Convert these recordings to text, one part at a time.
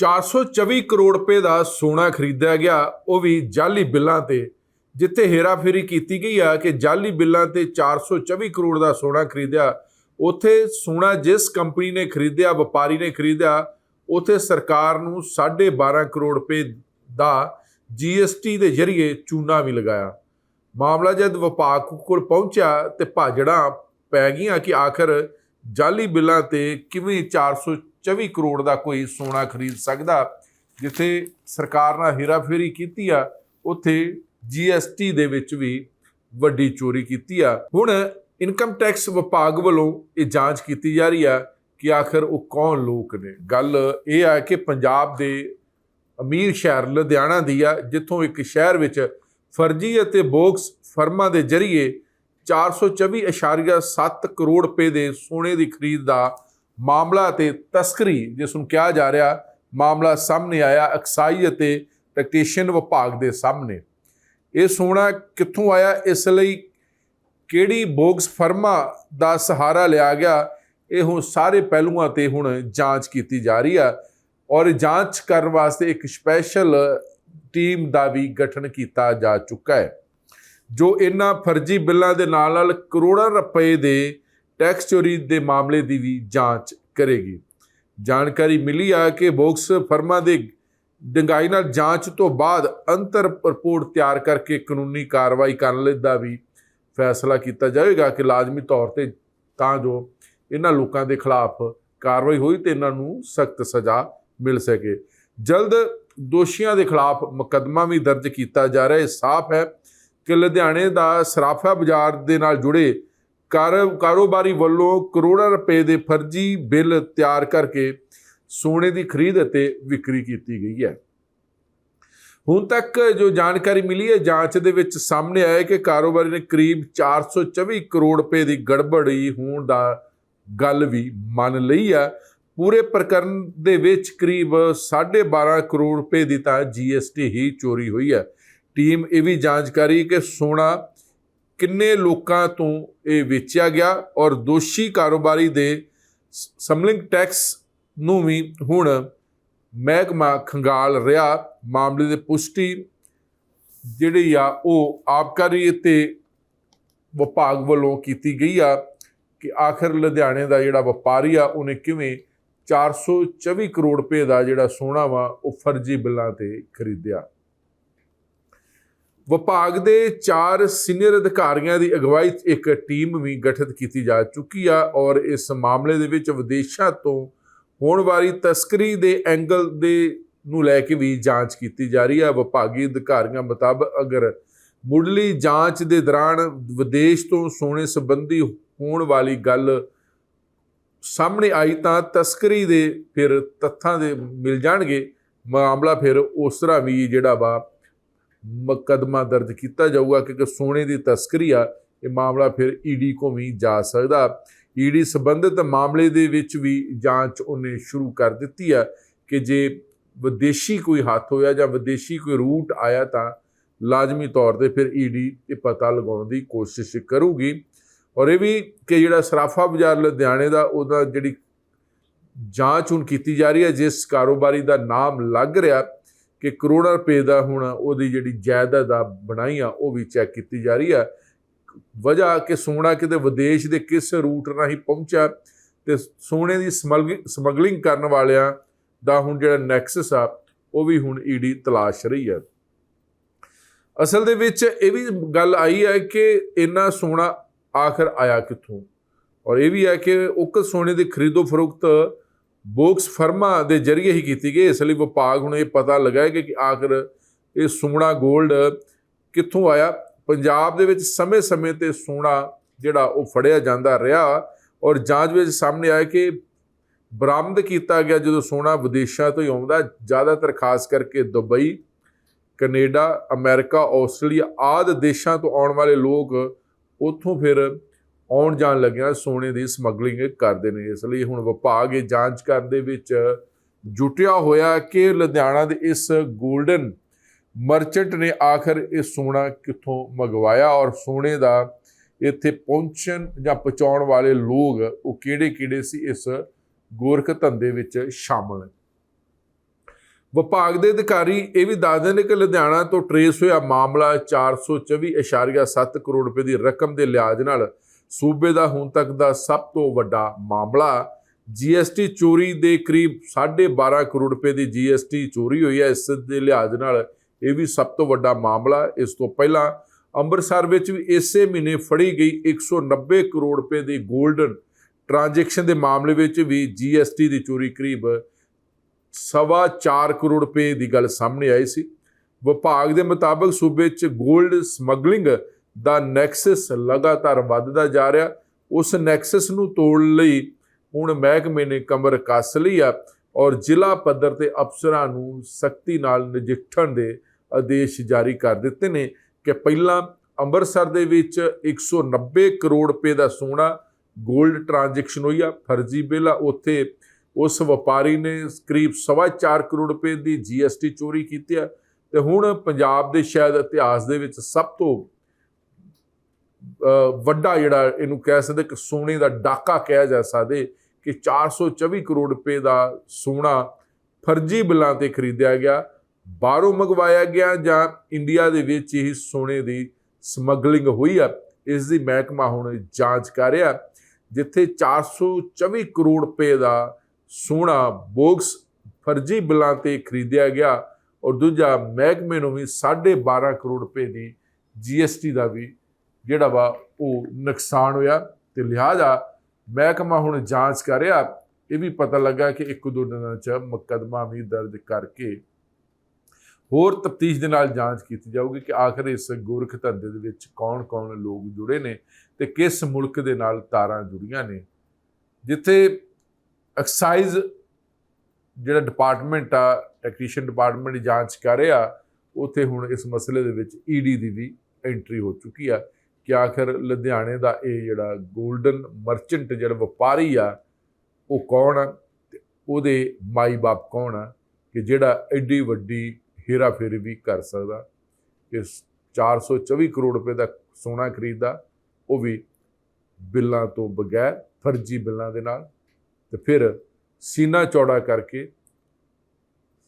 424 ਕਰੋੜ ਰੁਪਏ ਦਾ ਸੋਨਾ ਖਰੀਦਿਆ ਗਿਆ, ਉਹ ਵੀ ਜਾਲੀ ਬਿੱਲਾਂ ਤੇ, ਜਿੱਥੇ ਹੇਰਾਫੇਰੀ ਕੀਤੀ ਗਈ ਆ ਕਿ ਜਾਲੀ ਬਿੱਲਾਂ ਤੇ 424 ਕਰੋੜ ਦਾ ਸੋਨਾ ਖਰੀਦਿਆ, ਉੱਥੇ ਸੋਨਾ ਜਿਸ ਕੰਪਨੀ ਨੇ ਖਰੀਦਿਆ, ਵਪਾਰੀ ਨੇ ਖਰੀਦਿਆ, ਉੱਥੇ ਸਰਕਾਰ ਨੂੰ 12.5 ਕਰੋੜ ਰੁਪਏ ਦਾ ਜੀਐਸਟੀ ਦੇ ਜ਼ਰੀਏ ਚੂਨਾ ਵੀ ਲਗਾਇਆ। ਮਾਮਲਾ ਜਦ ਵਿਭਾਗ ਕੋਲ ਪਹੁੰਚਿਆ ਤੇ ਭਾਜੜਾਂ ਪੈ ਗਈਆਂ ਕਿ ਆਖਰ ਜਾਲੀ ਬਿੱਲਾਂ ਤੇ ਕਿਵੇਂ 424 ਕਰੋੜ ਦਾ ਕੋਈ ਸੋਨਾ ਖਰੀਦ ਸਕਦਾ, ਜਿੱਥੇ ਸਰਕਾਰ ਨਾਲ ਹੇਰਾਫੇਰੀ ਕੀਤੀ ਆ, ਉੱਥੇ ਜੀਐਸਟੀ ਦੇ ਵਿੱਚ ਵੀ ਵੱਡੀ ਚੋਰੀ ਕੀਤੀ ਆ। ਹੁਣ ਇਨਕਮ ਟੈਕਸ ਵਿਭਾਗ ਵੱਲੋਂ ਇਹ ਜਾਂਚ ਕੀਤੀ ਜਾ ਰਹੀ ਆ ਕਿ ਆਖਰ ਉਹ ਕੌਣ ਲੋਕ ਨੇ। ਗੱਲ ਇਹ ਆ ਕਿ ਪੰਜਾਬ ਦੇ ਅਮੀਰ ਸ਼ਹਿਰ ਲੁਧਿਆਣਾ ਦੀ ਆ, ਜਿੱਥੋਂ ਇੱਕ ਸ਼ਹਿਰ ਵਿੱਚ ਫਰਜ਼ੀ ਅਤੇ ਬੋਕਸ ਫਰਮਾਂ ਦੇ ਜ਼ਰੀਏ 424.7 ਕਰੋੜ ਰੁਪਏ ਦੇ ਸੋਨੇ ਦੀ ਖਰੀਦ ਦਾ ਮਾਮਲਾ ਅਤੇ ਤਸਕਰੀ ਜਿਸ ਨੂੰ ਕਿਹਾ ਜਾ ਰਿਹਾ, ਮਾਮਲਾ ਸਾਹਮਣੇ ਆਇਆ ਅਕਸਾਈ ਅਤੇ ਟੈਕਟੀਸ਼ੀਅਨ ਵਿਭਾਗ ਦੇ ਸਾਹਮਣੇ। ਇਹ ਸੋਨਾ ਕਿੱਥੋਂ ਆਇਆ? ਇਸ ਲਈ ਕਿਹੜੀ ਬੋਗਸ ਫਰਮਾ ਦਾ ਸਹਾਰਾ ਲਿਆ ਗਿਆ? ਇਹ ਹੁਣ ਸਾਰੇ ਪਹਿਲੂਆਂ ਤੇ ਹੁਣ ਜਾਂਚ ਕੀਤੀ ਜਾ ਰਹੀ ਆ ਔਰ ਜਾਂਚ ਕਰਨ ਵਾਸਤੇ ਇੱਕ ਸਪੈਸ਼ਲ ਟੀਮ ਦਾ ਵੀ ਗਠਨ ਕੀਤਾ ਜਾ ਚੁੱਕਾ ਹੈ, ਜੋ ਇਹਨਾਂ ਫਰਜ਼ੀ ਬਿੱਲਾਂ ਦੇ ਨਾਲ ਨਾਲ ਕਰੋੜਾਂ ਰੁਪਏ ਦੇ ਟੈਕਸ ਚੋਰੀ ਦੇ ਮਾਮਲੇ ਦੀ ਵੀ ਜਾਂਚ ਕਰੇਗੀ। ਜਾਣਕਾਰੀ ਮਿਲੀ ਆ ਕਿ ਬੋਕਸ ਫਰਮਾਂ ਦੇ ਡੰਗਾਈ ਨਾਲ ਜਾਂਚ ਤੋਂ ਬਾਅਦ ਅੰਤਰ ਰਿਪੋਰਟ ਤਿਆਰ ਕਰਕੇ ਕਾਨੂੰਨੀ ਕਾਰਵਾਈ ਕਰਨ ਲਈ ਦਾ ਵੀ ਫੈਸਲਾ ਕੀਤਾ ਜਾਵੇਗਾ ਕਿ ਲਾਜ਼ਮੀ ਤੌਰ ਤੇ ਤਾਂ ਜੋ ਇਹਨਾਂ ਲੋਕਾਂ ਦੇ ਖਿਲਾਫ ਕਾਰਵਾਈ ਹੋਈ ਤੇ ਇਹਨਾਂ ਨੂੰ ਸਖਤ ਸਜ਼ਾ ਮਿਲ ਸਕੇ। ਜਲਦ ਦੋਸ਼ੀਆਂ ਦੇ ਖਿਲਾਫ ਮੁਕੱਦਮਾ ਵੀ ਦਰਜ ਕੀਤਾ ਜਾ ਰਿਹਾ। ਹੈ ਸਾਫ਼ ਹੈ ਕਿ ਲੁਧਿਆਣੇ ਦਾ ਸਰਾਫਾ ਬਾਜ਼ਾਰ ਦੇ ਨਾਲ ਜੁੜੇ ਕਾਰੋਬਾਰੀ ਵੱਲੋਂ ਕਰੋੜਾਂ ਰੁਪਏ ਦੇ ਫਰਜ਼ੀ ਬਿੱਲ ਤਿਆਰ ਕਰਕੇ ਸੋਨੇ ਦੀ ਖਰੀਦ ਅਤੇ ਵਿਕਰੀ ਕੀਤੀ ਗਈ ਹੈ। ਹੁਣ ਤੱਕ ਜੋ ਜਾਣਕਾਰੀ ਮਿਲੀ ਹੈ, ਜਾਂਚ ਦੇ ਵਿੱਚ ਸਾਹਮਣੇ ਆਇਆ ਕਿ ਕਾਰੋਬਾਰੀ ਨੇ ਕਰੀਬ 424 ਕਰੋੜ ਰੁਪਏ ਦੀ ਗੜਬੜੀ ਹੋਣ ਦਾ ਗੱਲ ਵੀ ਮੰਨ ਲਈ ਆ ਪੂਰੇ ਪ੍ਰਕਰਨ ਦੇ ਵਿੱਚ ਕਰੀਬ 12.5 ਕਰੋੜ ਰੁਪਏ ਦੀ ਤਾਂ ਜੀਐਸਟੀ ਹੀ ਚੋਰੀ ਹੋਈ ਹੈ। ਟੀਮ ਇਹ ਵੀ ਜਾਂਚ ਕਰੀ ਕਿ ਸੋਨਾ ਕਿੰਨੇ ਲੋਕਾਂ ਤੋਂ ਇਹ ਵੇਚਿਆ ਗਿਆ ਔਰ ਦੋਸ਼ੀ ਕਾਰੋਬਾਰੀ ਦੇ ਸਮਲਿੰਗ ਟੈਕਸ ਨੂੰ ਵੀ ਹੁਣ ਮਹਿਕਮਾ ਖੰਗਾਲ ਰਿਹਾ। ਮਾਮਲੇ ਦੇ ਪੁਸ਼ਟੀ ਜਿਹੜੀ ਆ, ਉਹ ਆਬਕਾਰੀ ਤੇ ਵਿਭਾਗ ਵੱਲੋਂ ਕੀਤੀ ਗਈ ਆ ਕਿ ਆਖਰ ਲੁਧਿਆਣੇ ਦਾ ਜਿਹੜਾ ਵਪਾਰੀ ਆ, ਉਹਨੇ ਕਿਵੇਂ 424 ਕਰੋੜ ਰੁਪਏ ਦਾ ਜਿਹੜਾ ਸੋਨਾ ਵਾ, ਉਹ ਫਰਜ਼ੀ ਬਿੱਲਾਂ ਤੇ ਖਰੀਦਿਆ। ਵਿਭਾਗ ਦੇ ਚਾਰ ਸੀਨੀਅਰ ਅਧਿਕਾਰੀਆਂ ਦੀ ਅਗਵਾਈ 'ਚ ਇੱਕ ਟੀਮ ਵੀ ਗਠਿਤ ਕੀਤੀ ਜਾ ਚੁੱਕੀ ਆ ਔਰ ਇਸ ਮਾਮਲੇ ਦੇ ਵਿੱਚ ਵਿਦੇਸ਼ਾਂ ਤੋਂ ਹੋਣ ਵਾਲੀ ਤਸਕਰੀ ਦੇ ਐਂਗਲ ਦੇ ਨੂੰ ਲੈ ਕੇ ਵੀ ਜਾਂਚ ਕੀਤੀ ਜਾ ਰਹੀ ਹੈ ਵਿਭਾਗੀ ਅਧਿਕਾਰੀਆਂ ਮੁਤਾਬਕ ਅਗਰ ਮੁੱਢਲੀ ਜਾਂਚ ਦੇ ਦੌਰਾਨ ਵਿਦੇਸ਼ ਤੋਂ ਸੋਨੇ ਸੰਬੰਧੀ ਹੋਣ ਵਾਲੀ ਗੱਲ ਸਾਹਮਣੇ ਆਈ ਤਾਂ ਤਸਕਰੀ ਦੇ ਫਿਰ ਤੱਥਾਂ ਦੇ ਮਿਲ ਜਾਣਗੇ। ਮਾਮਲਾ ਫਿਰ ਉਸ ਤਰ੍ਹਾਂ ਵੀ ਜਿਹੜਾ ਵਾ ਮੁਕੱਦਮਾ ਦਰਜ ਕੀਤਾ ਜਾਊਗਾ ਕਿਉਂਕਿ ਸੋਨੇ ਦੀ ਤਸਕਰੀ ਆ, ਇਹ ਮਾਮਲਾ ਫਿਰ ਈਡੀ ਕੋ ਵੀ ਜਾ ਸਕਦਾ। ਈਡੀ ਸੰਬੰਧਿਤ ਮਾਮਲੇ ਦੇ ਵਿੱਚ ਵੀ ਜਾਂਚ ਉਹਨੇ ਸ਼ੁਰੂ ਕਰ ਦਿੱਤੀ ਆ ਕਿ ਜੇ ਵਿਦੇਸ਼ੀ ਕੋਈ ਹੱਥ ਹੋਇਆ ਜਾਂ ਵਿਦੇਸ਼ੀ ਕੋਈ ਰੂਟ ਆਇਆ ਤਾਂ ਲਾਜ਼ਮੀ ਤੌਰ ਤੇ ਫਿਰ ਈਡੀ ਇਹ ਪਤਾ ਲਗਾਉਣ ਦੀ ਕੋਸ਼ਿਸ਼ ਕਰੂਗੀ। ਔਰ ਇਹ ਵੀ ਕਿ ਜਿਹੜਾ ਸਰਾਫਾ ਬਾਜ਼ਾਰ ਲੁਧਿਆਣੇ ਦਾ ਉਹਦਾ ਜਿਹੜੀ ਜਾਂਚ ਹੁਣ ਕੀਤੀ ਜਾ ਰਹੀ ਹੈ, ਜਿਸ ਕਾਰੋਬਾਰੀ ਦਾ ਨਾਮ ਲੱਗ ਰਿਹਾ ਕਿ ਕਰੋੜਾਂ ਰੁਪਏ ਦਾ ਹੁਣ ਉਹਦੀ ਜਿਹੜੀ ਜਾਇਦਾਦ ਆ ਬਣਾਈ ਆ, ਉਹ ਵੀ ਚੈੱਕ ਕੀਤੀ ਜਾ ਰਹੀ ਆ। ਵਜ੍ਹਾ ਕਿ ਸੋਨਾ ਕਿਤੇ ਵਿਦੇਸ਼ ਦੇ ਕਿਸ ਰੂਟ ਰਾਹੀਂ ਪਹੁੰਚਿਆ ਤੇ ਸੋਨੇ ਦੀ ਸਮਗਲਿੰਗ ਕਰਨ ਵਾਲਿਆਂ ਦਾ ਹੁਣ ਜਿਹੜਾ ਨੈਕਸਸ ਆ, ਉਹ ਵੀ ਹੁਣ ਈਡੀ ਤਲਾਸ਼ ਰਹੀ ਹੈ ਅਸਲ ਦੇ ਵਿੱਚ ਇਹ ਵੀ ਗੱਲ ਆਈ ਹੈ ਕਿ ਇੰਨਾ ਸੋਨਾ ਆਖਰ ਆਇਆ ਕਿੱਥੋਂ? ਔਰ ਇਹ ਵੀ ਹੈ ਕਿ ਉਕਤ ਸੋਨੇ ਦੀ ਖਰੀਦੋ ਫਰੋਖਤ ਬੋਕਸ ਫਰਮਾ ਦੇ ਜ਼ਰੀਏ ਹੀ ਕੀਤੀ ਗਈ। ਇਸ ਲਈ ਵਿਭਾਗ ਹੁਣ ਇਹ ਪਤਾ ਲਗਾਏਗਾ ਕਿ ਆਖਰ ਇਹ ਸੋਨਾ 골ਡ ਕਿੱਥੋਂ ਆਇਆ? ਪੰਜਾਬ ਦੇ ਵਿੱਚ ਸਮੇਂ-ਸਮੇਂ ਤੇ ਸੋਨਾ ਜਿਹੜਾ ਉਹ ਫੜਿਆ ਜਾਂਦਾ ਰਿਹਾ ਔਰ ਜਾਂਚ ਵਿੱਚ ਸਾਹਮਣੇ ਆਇਆ ਕਿ ਬਰਾਮਦ ਕੀਤਾ ਗਿਆ ਜਦੋਂ ਸੋਨਾ ਵਿਦੇਸ਼ਾਂ ਤੋਂ ਹੀ ਆਉਂਦਾ। ਜ਼ਿਆਦਾਤਰ ਖਾਸ ਕਰਕੇ ਦੁਬਈ, ਕੈਨੇਡਾ, ਅਮਰੀਕਾ, ਆਸਟ੍ਰੇਲੀਆ ਆਦਿ ਦੇਸ਼ਾਂ ਤੋਂ ਆਉਣ ਵਾਲੇ ਲੋਕ ਉੱਥੋਂ ਫਿਰ ਆਉਣ ਜਾਣ ਲੱਗਿਆ ਸੋਨੇ ਦੀ ਸਮਗਲਿੰਗ ਕਰਦੇ ਨੇ। ਇਸ ਲਈ ਹੁਣ ਵਿਭਾਗ ਇਹ ਜਾਂਚ ਕਰਨ ਦੇ ਵਿੱਚ ਜੁਟਿਆ ਹੋਇਆ ਕਿ ਲੁਧਿਆਣਾ ਦੇ ਇਸ 골ਡਨ ਮਰਚੈਂਟ ਨੇ ਆਖਰ ਇਹ ਸੋਨਾ ਕਿੱਥੋਂ ਮੰਗਵਾਇਆ ਔਰ ਸੋਨੇ ਦਾ ਇੱਥੇ ਪਹੁੰਚਣ ਜਾਂ ਪਹੁੰਚਾਉਣ ਵਾਲੇ ਲੋਕ ਉਹ ਕਿਹੜੇ-ਕਿਹੜੇ ਸੀ? ਇਸ ਗੋਰਖ ਧੰਦੇ ਵਿੱਚ ਸ਼ਾਮਲ ਵਿਭਾਗ ਦੇ ਅਧਿਕਾਰੀ ਇਹ ਵੀ ਦੱਸਦੇ ਨੇ ਕਿ ਲੁਧਿਆਣਾ ਤੋਂ ਟਰੇਸ ਹੋਇਆ ਮਾਮਲਾ 424.7 ਕਰੋੜ ਰੁਪਏ ਦੀ ਰਕਮ ਦੇ ਲਿਆਜ ਨਾਲ ਸੂਬੇ ਦਾ ਹੁਣ ਤੱਕ ਦਾ ਸਭ ਤੋਂ ਵੱਡਾ ਮਾਮਲਾ ਜੀਐਸਟੀ ਚੋਰੀ ਦੇ ਕਰੀਬ 12.5 ਕਰੋੜ ਰੁਪਏ ਦੀ ਜੀਐਸਟੀ ਚੋਰੀ ਹੋਈ ਹੈ। ਇਸ ਦੇ ਲਿਹਾਜ਼ ਨਾਲ ਇਹ ਵੀ ਸਭ ਤੋਂ ਵੱਡਾ ਮਾਮਲਾ। ਇਸ ਤੋਂ ਪਹਿਲਾਂ ਅੰਮ੍ਰਿਤਸਰ ਵਿੱਚ ਵੀ ਇਸੇ ਮਹੀਨੇ ਫੜੀ ਗਈ 190 ਕਰੋੜ ਰੁਪਏ ਦੀ 골ਡਨ ਟ੍ਰਾਂਜੈਕਸ਼ਨ ਦੇ ਮਾਮਲੇ ਵਿੱਚ ਵੀ ਜੀਐਸਟੀ ਦੀ ਚੋਰੀ ਕਰੀਬ ਸਵਾ 4 ਕਰੋੜ ਰੁਪਏ ਦੀ ਗੱਲ ਸਾਹਮਣੇ ਆਈ ਸੀ। ਵਿਭਾਗ ਦੇ ਮੁਤਾਬਕ ਸੂਬੇ 'ਚ 골ਡ ਸਮਗਲਿੰਗ ਦਾ ਨੈਕਸਸ ਲਗਾਤਾਰ ਵੱਧਦਾ ਜਾ ਰਿਹਾ। ਉਸ ਨੈਕਸਸ ਨੂੰ ਤੋੜਨ ਲਈ ਹੁਣ ਮਹਿਕਮੇ ਨੇ ਕਮਰ ਕੱਸ ਲਈ ਆ ਔਰ ਜ਼ਿਲ੍ਹਾ ਪੱਧਰ ਤੇ ਅਫਸਰਾਂ ਨੂੰ ਸਖਤੀ ਨਾਲ ਨਜਿੱਠਣ ਦੇ ਆਦੇਸ਼ ਜਾਰੀ ਕਰ ਦਿੱਤੇ ਨੇ ਕਿ ਪਹਿਲਾਂ ਅੰਮ੍ਰਿਤਸਰ ਦੇ ਵਿੱਚ 190 ਕਰੋੜ ਰੁਪਏ ਦਾ ਸੋਨਾ 골ਡ ਟ੍ਰਾਂਜੈਕਸ਼ਨ ਹੋਈ ਆ, ਫਰਜ਼ੀ ਬਿੱਲ ਆ। ਉੱਥੇ ਉਸ ਵਪਾਰੀ ਨੇ ਕਰੀਬ 4.5 ਕਰੋੜ ਰੁਪਏ ਦੀ ਜੀਐਸਟੀ ਚੋਰੀ ਕੀਤੀ ਆ। ਤੇ ਹੁਣ ਪੰਜਾਬ ਦੇ ਸ਼ਾਇਦ ਇਤਿਹਾਸ ਦੇ ਵਿੱਚ ਸਭ ਤੋਂ ਵੱਡਾ ਜਿਹੜਾ ਇਹਨੂੰ ਕਹਿ ਸਕਦੇ ਕਿ ਸੋਨੇ ਦਾ ਡਾਕਾ ਕਿਹਾ ਜਾ ਸਕਦੇ ਕਿ 424 ਕਰੋੜ ਰੁਪਏ ਦਾ ਸੋਨਾ ਫਰਜ਼ੀ ਬਿੱਲਾਂ ਤੇ ਖਰੀਦਿਆ ਗਿਆ, ਬਾਹਰੋਂ ਮੰਗਵਾਇਆ ਗਿਆ ਜਾਂ ਇੰਡੀਆ ਦੇ ਵਿੱਚ ਹੀ ਸੋਨੇ ਦੀ ਸਮਗਲਿੰਗ ਹੋਈ ਆ, ਇਸ ਦੀ ਮਹਿਕਮਾ ਹੁਣ ਜਾਂਚ ਕਰ ਰਿਹਾ, ਜਿੱਥੇ 424 ਕਰੋੜ ਰੁਪਏ ਦਾ ਸੋਨਾ ਬੋਕਸ ਫਰਜ਼ੀ ਬਿੱਲਾਂ ਤੇ ਖਰੀਦਿਆ ਗਿਆ ਔਰ ਦੂਜਾ ਮਹਿਕਮੇ ਨੂੰ ਵੀ 12.5 ਕਰੋੜ ਰੁਪਏ ਦੀ ਜੀਐਸਟੀ ਦਾ ਵੀ ਜਿਹੜਾ ਵਾ ਉਹ ਨੁਕਸਾਨ ਹੋਇਆ ਤੇ ਲਿਹਾਜ਼ਾ ਮਹਿਕਮਾ ਹੁਣ ਜਾਂਚ ਕਰ ਰਿਹਾ। ਇਹ ਵੀ ਪਤਾ ਲੱਗਾ ਕਿ ਇੱਕ ਦੋ ਦਿਨਾਂ ਚ ਮੁਕੱਦਮਾ ਵੀ ਦਰਜ ਕਰਕੇ ਹੋਰ ਤਫਤੀਸ਼ ਦੇ ਨਾਲ ਜਾਂਚ ਕੀਤੀ ਜਾਊਗੀ ਕਿ ਆਖਰ ਇਸ ਗੋਰਖ ਧੰਦੇ ਦੇ ਵਿੱਚ ਕੌਣ-ਕੌਣ ਲੋਕ ਜੁੜੇ ਨੇ ਤੇ ਕਿਸ ਮੁਲਕ ਦੇ ਨਾਲ ਤਾਰਾਂ ਜੁੜੀਆਂ ਨੇ। ਜਿੱਥੇ ਐਕਸਾਈਜ਼ ਜਿਹੜਾ ਡਿਪਾਰਟਮੈਂਟ ਆ, ਟੈਕਨੀਸ਼ੀਅਨ ਡਿਪਾਰਟਮੈਂਟ ਜਾਂਚ ਕਰ ਰਿਹਾ, ਉੱਥੇ ਹੁਣ ਇਸ ਮਸਲੇ ਦੇ ਵਿੱਚ ਈਡੀ ਦੀ ਵੀ ਐਂਟਰੀ ਹੋ ਚੁੱਕੀ ਆ। ਕਿ ਆਖਰ ਲੁਧਿਆਣੇ ਦਾ ਇਹ ਜਿਹੜਾ 골ਡਨ ਮਰਚੈਂਟ ਜਿਹੜਾ ਵਪਾਰੀ ਆ, ਉਹ ਕੌਣ ਆ ਤੇ ਉਹਦੇ ਮਾਈ ਬਾਪ ਕੌਣ ਆ ਕਿ ਜਿਹੜਾ ਐਡੀ ਵੱਡੀ ਹੇਰਾਫੇਰੀ ਵੀ ਕਰ ਸਕਦਾ ਕਿ 424 ਕਰੋੜ ਰੁਪਏ ਦਾ ਸੋਨਾ ਖਰੀਦਦਾ, ਉਹ ਵੀ ਬਿੱਲਾਂ ਤੋਂ ਬਗੈਰ, ਫਰਜ਼ੀ ਬਿੱਲਾਂ ਦੇ ਨਾਲ ਤੇ ਫਿਰ ਸੀਨਾ ਚੌੜਾ ਕਰਕੇ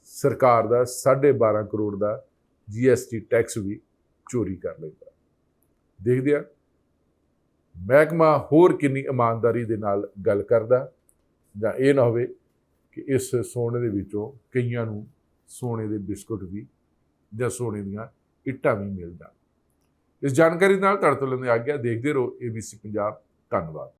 ਸਰਕਾਰ ਦਾ 12.5 ਕਰੋੜ ਦਾ ਜੀਐਸਟੀ ਟੈਕਸ ਵੀ ਚੋਰੀ ਕਰ ਲੈਂਦਾ। ਦੇਖਦੇ ਆ। ਮਹਿਕਮਾ ਹੋਰ ਕਿੰਨੀ ਇਮਾਨਦਾਰੀ ਦੇ ਨਾਲ ਗੱਲ ਕਰਦਾ ਜਾਂ ਇਹ ਨਾ ਹੋਵੇ ਕਿ ਇਸ ਸੋਨੇ ਦੇ ਵਿੱਚੋਂ ਕਈਆਂ ਨੂੰ ਸੋਨੇ ਦੇ ਬਿਸਕੁਟ ਵੀ ਜਾਂ ਸੋਨੇ ਦੀਆਂ ਇੱਟਾਂ ਵੀ ਮਿਲ ਜਾਣ ਇਸ ਜਾਣਕਾਰੀ ਨਾਲ ਤੁਹਾਡੇ ਤੋਂ ਲੈਂਦੇ ਆ ਗਿਆ ਦੇਖਦੇ ਰਹੋ ABC ਪੰਜਾਬ। ਧੰਨਵਾਦ।